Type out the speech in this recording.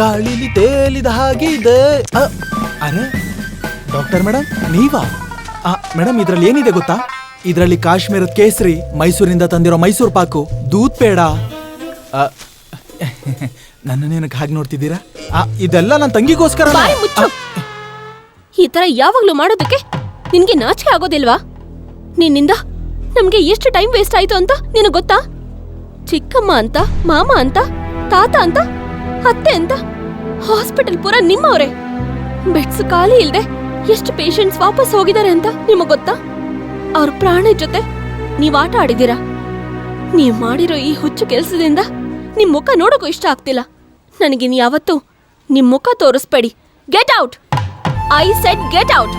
ಗಾಳಿಲಿ ತೇಲಿದ ಹಾಗಿದೆ. ಅರೆ ಡಾಕ್ಟರ್ ಮೇಡಮ್ ನೀವಾ? ಮೇಡಮ್ ಇದ್ರಲ್ಲಿ ಏನಿದೆ ಗೊತ್ತಾ? ಇದರಲ್ಲಿ ಕಾಶ್ಮೀರದ ಕೇಸರಿ ಮೈಸೂರಿಂದ ತಂದಿರೋ ಮೈಸೂರು ಪಾಕು. ದೂದ್ ಪೇಡ. ನನ್ನನ್ನೇನಕ್ಕೆ ಹಾಗೆ ನೋಡ್ತಿದ್ದೀರಾ? ಇದೆಲ್ಲ ನನ್ನ ತಂಗಿಗೋಸ್ಕರ ಈ ತರ ಯಾವಾಗ್ಲೂ ಮಾಡೋದಕ್ಕೆ ನಿನ್ಗೆ ನಾಚಿಕೆ ಆಗೋದಿಲ್ವಾ? ನಿನ್ನಿಂದ ನಮ್ಗೆ ಎಷ್ಟು ಟೈಮ್ ವೇಸ್ಟ್ ಆಯ್ತು ಅಂತ ನಿನಗೆ ಗೊತ್ತಾ? ಚಿಕ್ಕಮ್ಮ ಅಂತ, ಮಾಮ ಅಂತ, ತಾತ ಅಂತ, ಅತ್ತೆ ಅಂತ, ಹಾಸ್ಪಿಟಲ್ ಪೂರ ನಿಮ್ಮವ್ರೆ. ಬೆಡ್ಸ್ ಖಾಲಿ ಇಲ್ದೆ ಎಷ್ಟು ಪೇಷಂಟ್ಸ್ ವಾಪಸ್ ಹೋಗಿದ್ದಾರೆ ಅಂತ ನಿಮಗ್ ಗೊತ್ತಾ? ಅವ್ರ ಪ್ರಾಣ ಜೊತೆ ನೀವ್ ಆಟ ಆಡಿದೀರಾ ನೀವ್ ಮಾಡಿರೋ ಈ ಹುಚ್ಚು ಕೆಲ್ಸದಿಂದ ನಿಮ್ ಮುಖ ನೋಡೋಕ್ಕೂ ಇಷ್ಟ ಆಗ್ತಿಲ್ಲ. ನನಗಿನ್ ಯಾವತ್ತೂ ನಿಮ್ ಮುಖ ತೋರಿಸ್ಬೇಡಿ. Get out I said get out